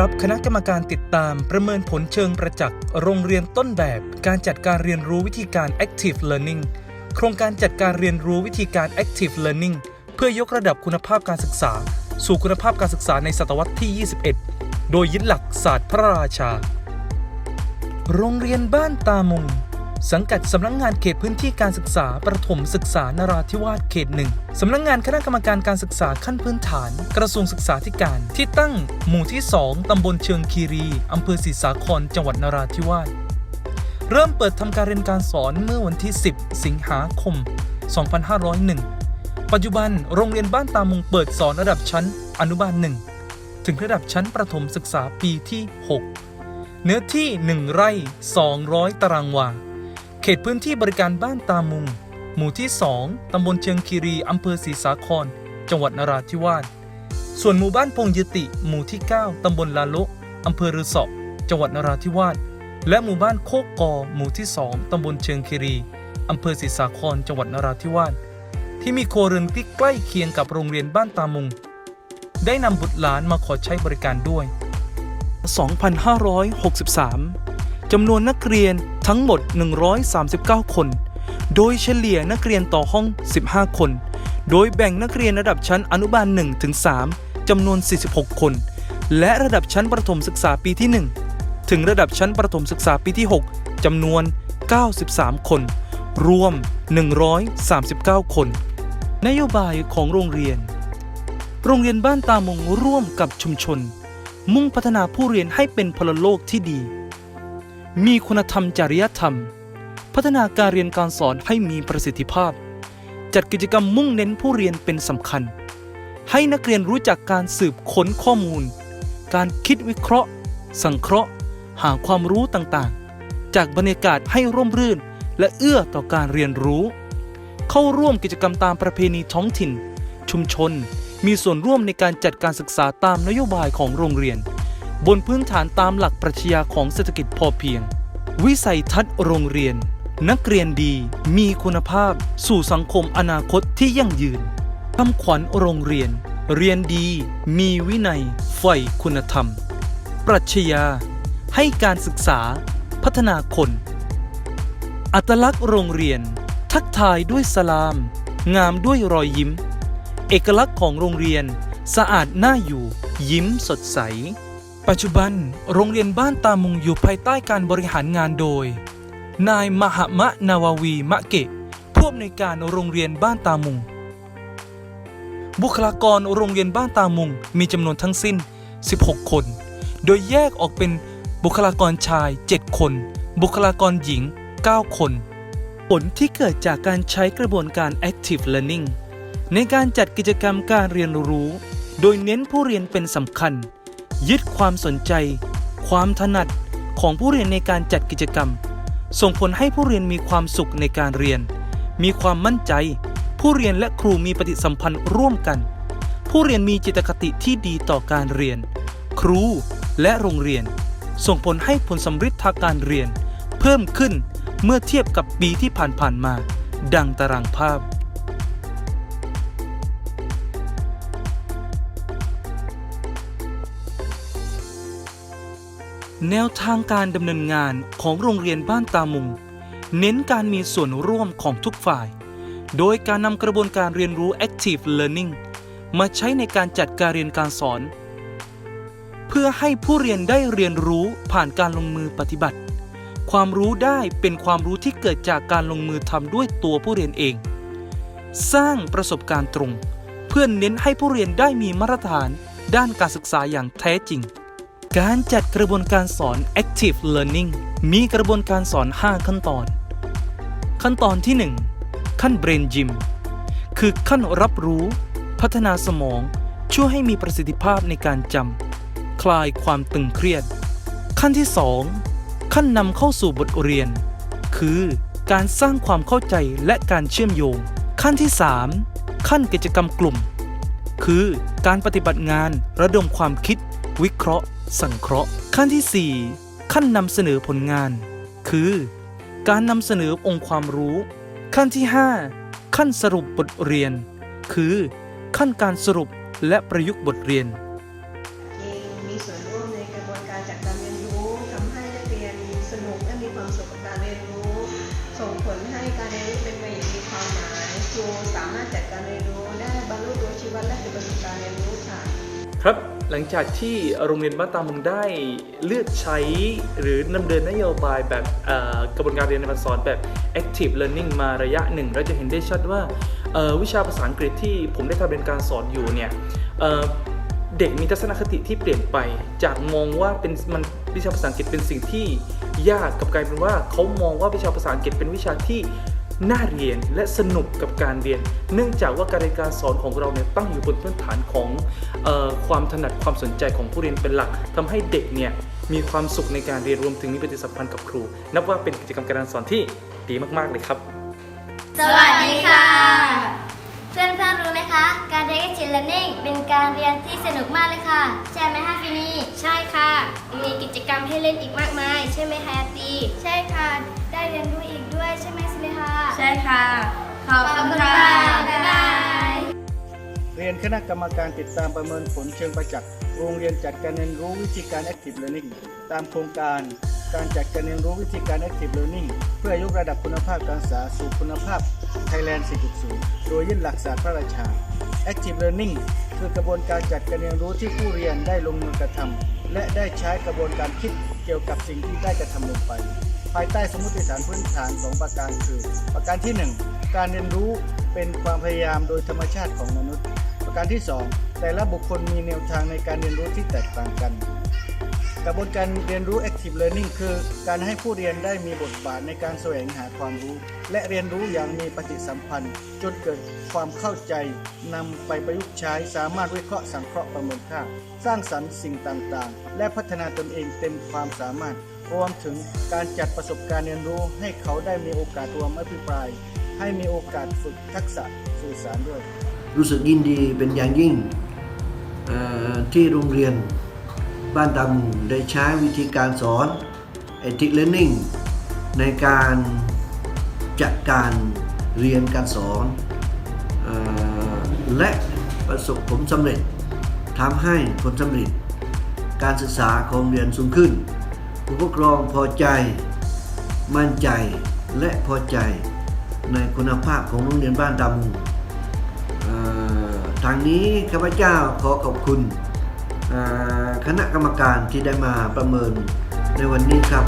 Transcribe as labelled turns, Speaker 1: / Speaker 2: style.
Speaker 1: รับ คณะกรรมการติดตามประเมินผลเชิงประจักษ์ โรงเรียนต้นแบบ การจัดการเรียนรู้วิธีการ Active Learning โครงการจัดการเรียนรู้วิธีการ Active Learning เพื่อยกระดับคุณภาพการศึกษา สู่คุณภาพการศึกษาในศตวรรษที่ 21 โดยยึดหลักศาสตร์พระราชา โรงเรียนบ้านตามง สังกัดสำนักงงานเขตพื้นที่การศึกษาประถมศึกษานราธิวาสเขตหนึ่งสำนักงงานคณะกรรมการการศึกษาขั้นพื้นฐาน กระทรวงศึกษาธิการ ที่ตั้งหมู่ที่ 2 ตำบลเชิงคีรีอำเภอศรีสาครจังหวัดนราธิวาสเริ่มเปิดทำการเรียนการสอนเมื่อวันที่ 10 สิงหาคม 2501 ปัจจุบันโรงเรียนบ้านตามุงเปิดสอนระดับชั้นอนุบาล1ถึงระดับชั้นประถมศึกษาปีที่ 6 เนื้อที่ 1 ไร่ 200 ตารางวา เขตพื้นที่บริการบ้านตามุง หมู่ที่ 2 ตำบลเชียงคีรี อำเภอศรีสาคร จังหวัดนราธิวาส ส่วนหมู่บ้านพงยติ หมู่ที่ 9 ตำบลลาโลอำเภอรือสอจังหวัดนราธิวาส และหมู่บ้านโคกกอ หมู่ที่ 2 ตำบลเชียงคีรี อำเภอศรีสาคร จังหวัดนราธิวาส ที่มีโครเรือนที่ใกล้เคียงกับโรงเรียนบ้านตามุง ได้นำบุตรหลานมาขอใช้บริการด้วย 2563 จำนวนนักเรียน ทั้งหมด 139 คน โดยเฉลี่ยนักเรียนต่อห้อง 15 คน โดยแบ่งนักเรียนระดับชั้นอนุบาล1ถึง3จำนวน 46 คน และระดับชั้นประถมศึกษาปีที่ 1 ถึงระดับชั้นประถมศึกษาปีที่ 6จำนวน 93 คน รวม 139 คน นโยบายของโรงเรียน โรงเรียนบ้านตามงร่วมกับชุมชน มุ่งพัฒนาผู้เรียนให้เป็นพลโลกที่ดี มีคุณธรรมจริยธรรม พัฒนาการเรียนการสอนให้มีประสิทธิภาพ จัดกิจกรรมมุ่งเน้นผู้เรียนเป็นสำคัญ ให้นักเรียนรู้จักการสืบค้นข้อมูล การคิดวิเคราะห์ สังเคราะห์ หาความรู้ต่างๆ จากบรรยากาศให้ร่มรื่น และเอื้อต่อการเรียนรู้ เข้าร่วมกิจกรรมตามประเพณีท้องถิ่น ชุมชน มีส่วนร่วมในการจัดการศึกษาตามนโยบายของโรงเรียน บนพื้นฐานตามหลักปรัชญาของเศรษฐกิจพอเพียง วิสัยทัศน์โรงเรียน นักเรียนดีมีคุณภาพ สู่สังคมอนาคตที่ยั่งยืนคำขวัญโรงเรียน เรียนดี มีวินัยใฝ่คุณธรรม ปรัชญาให้การศึกษา พัฒนาคน อัตลักษณ์โรงเรียน ทักทายด้วยสลาม งามด้วยรอยยิ้ม เอกลักษณ์ของโรงเรียน สะอาดน่าอยู่ ยิ้มสดใส ปัจจุบันโรงเรียนบ้านตามุงอยู่ภายใต้การบริหารงานโดย นายมหมะนาวาวีมะเกะผู้อำนวยการโรงเรียนบ้านตามุง บุคลากรโรงเรียนบ้านตามุงมีจำนวนทั้งสิ้น 16 คน โดยแยกออกเป็นบุคลากรชาย 7 คน บุคลากรหญิง 9 คน ผลที่เกิดจากการใช้กระบวนการ active learning ในการจัดกิจกรรมการเรียนรู้ โดยเน้นผู้เรียนเป็นสำคัญ ยึดความสนใจ ความถนัดของผู้เรียนในการจัดกิจกรรม ส่งผลให้ผู้เรียนมีความสุขในการเรียน มีความมั่นใจ ผู้เรียนและครูมีปฏิสัมพันธ์ร่วมกัน ผู้เรียนมีจิตคติที่ดีต่อการเรียน ครูและโรงเรียน ส่งผลให้ผลสำฤทธิ์ทางการเรียน เพิ่มขึ้นเมื่อเทียบกับปีที่ผ่านๆมา ดังตารางภาพ แนวทางการดำเนินงานของโรงเรียนบ้านตามุง เน้นการมีส่วนร่วมของทุกฝ่าย โดยการนำกระบวนการเรียนรู้ active learning มาใช้ในการจัดการเรียนการสอน เพื่อให้ผู้เรียนได้เรียนรู้ผ่านการลงมือปฏิบัติ ความรู้ได้เป็นความรู้ที่เกิดจากการลงมือทำด้วยตัวผู้เรียนเอง สร้างประสบการณ์ตรง เพื่อเน้นให้ผู้เรียนได้มีมาตรฐานด้านการศึกษาอย่างแท้จริง การจัดกระบวนการสอน active learning มีกระบวนการสอน 5 ขั้นตอน ขั้นตอนที่ 1 ขั้น brain gym คือขั้นรับรู้ พัฒนาสมอง ช่วยให้มีประสิทธิภาพในการจำ คลายความตึงเครียด ขั้นที่ 2 ขั้นนำเข้าสู่บทเรียน คือการสร้างความเข้าใจและการเชื่อมโยง ขั้นที่ 3 ขั้นกิจกรรมกลุ่ม คือการปฏิบัติงานระดมความคิด วิเคราะห์ สังเคราะห์ ขั้นที่ 4 ขั้นนำเสนอผลงาน คือ การนำเสนอองค์ความรู้ ขั้นที่ 5 ขั้นสรุปบทเรียน คือ ขั้นการสรุปและประยุกต์บทเรียน
Speaker 2: มีส่วนร่วมในกระบวนการจัดการเรียนรู้ทำให้นักเรียนสนุกและมีความสุขกับการเรียนรู้ ส่งผลให้การเรียนรู้เป็นไปอย่าความหมายครูสามารถจัดการเรียนรู้ได้บรรลุตัวชีวิตและจุระสงค์การเรียนรู้ค่ะ
Speaker 1: ครับ หลังจากที่โรงเรียนบ้านตามุงได้เลือกใช้หรือนำเดินนโยบายแบบกระบวนการเรียนการสอนแบบ active learning มาระยะหนึ่ง เราจะเห็นได้ชัดว่าวิชาภาษาอังกฤษที่ผมได้ทำเรียนการสอนอยู่เนี่ยเเด็กมีทัศนคติที่เปลี่ยนไป จากมองว่าเป็นมันวิชาภาษาอังกฤษเป็นสิ่งที่ยากกับกลายเป็นว่าเขามองว่าวิชาภาษาอังกฤษเป็นวิชาที่ น่าเรียนและสนุกกับการเรียน เนื่องจากว่าการเรียนการสอนของเราเนี่ยตั้งอยู่บนพื้นฐานของเออความถนัดความสนใจของผู้เรียนเป็นหลักทำให้เด็กเนี่ยมีความสุขในการเรียนรวมถึงมีปฏิสัมพันธ์กับครู นับว่าเป็นกิจกรรมการเรียนสอนที่ดีมากๆเลยครับ
Speaker 3: สวัสดีค่ะ เพื่อนเพื่อนๆรู้ไหมคะ การเรียน Active Learning เป็นการเรียนที่สนุกมากเลยค่ะ ใช่ไหมคะฟินี
Speaker 4: ใช่ค่ะ มีกิจกรรมให้เล่นอีกมากมาย ใช่ไหมคะอาตี
Speaker 3: ใช่ค่ะ ได้เรียนรู้อีกด้วยใช่ไหมสิเล ค่ะ
Speaker 4: ใช่ค่ะ ขอบคุณค่ะ
Speaker 3: บ๊ายบาย
Speaker 5: เรียนคณะกรรมการติดตามประเมินผลเชิงประจักษ์ โรงเรียนจัดการเรียนรู้วิธีการ Active Learning ตามโครงการการจัดการเรียนรู้วิธีการ Active Learning เพื่อยกระดับคุณภาพการศึกษาสู่คุณภาพ Thailand 4.0 โดยยึดหลักศาสตร์พระราชา Active Learning คือกระบวนการจัดการเรียนรู้ที่ผู้เรียนได้ลงมือกระทำและได้ใช้กระบวนการคิดเกี่ยวกับสิ่งที่ได้กระทำลงไป ภายใต้สมมติฐานพื้นฐานสองประการคือ ประการที่ 1 การเรียนรู้เป็นความพยายามโดยธรรมชาติของมนุษย์ ประการที่ 2 แต่ละบุคคลมีแนวทางในการเรียนรู้ที่แตกต่างกัน กระบวนการเรียนรู้ active learning คือ การให้ผู้เรียนได้มีบทบาทในการแสวงหาความรู้ และเรียนรู้อย่างมีปฏิสัมพันธ์ จนเกิดความเข้าใจนำไปประยุกต์ใช้สามารถวิเคราะห์สังเคราะห์ประเมินค่า สร้างสรรค์สิ่งต่างๆ และพัฒนาตนเองเต็มความสามารถ รวมถึงการจัดประสบการณ์เรียนรู้ให้เขาได้มีโอกาสรวมอภิปราย ให้มีโอกาสฝึกทักษะสื่อสารด้วย
Speaker 6: รู้สึกยินดีเป็นอย่างยิ่งที่โรงเรียนบ้านตามุได้ใช้วิธีการสอน Ethic Learning ในการจัดการเรียนการสอนอและประสบผลสำเร็จทำให้ผลสำเร็จการศึกษาของเรียนสูงขึ้น ผู้ปกครองพอใจ มั่นใจและพอใจในคุณภาพของโรงเรียนบ้านตามุงเอ่อทางนี้ข้าพเจ้าขอขอบคุณคณะกรรมการที่ได้มาประเมินในวันนี้ครับ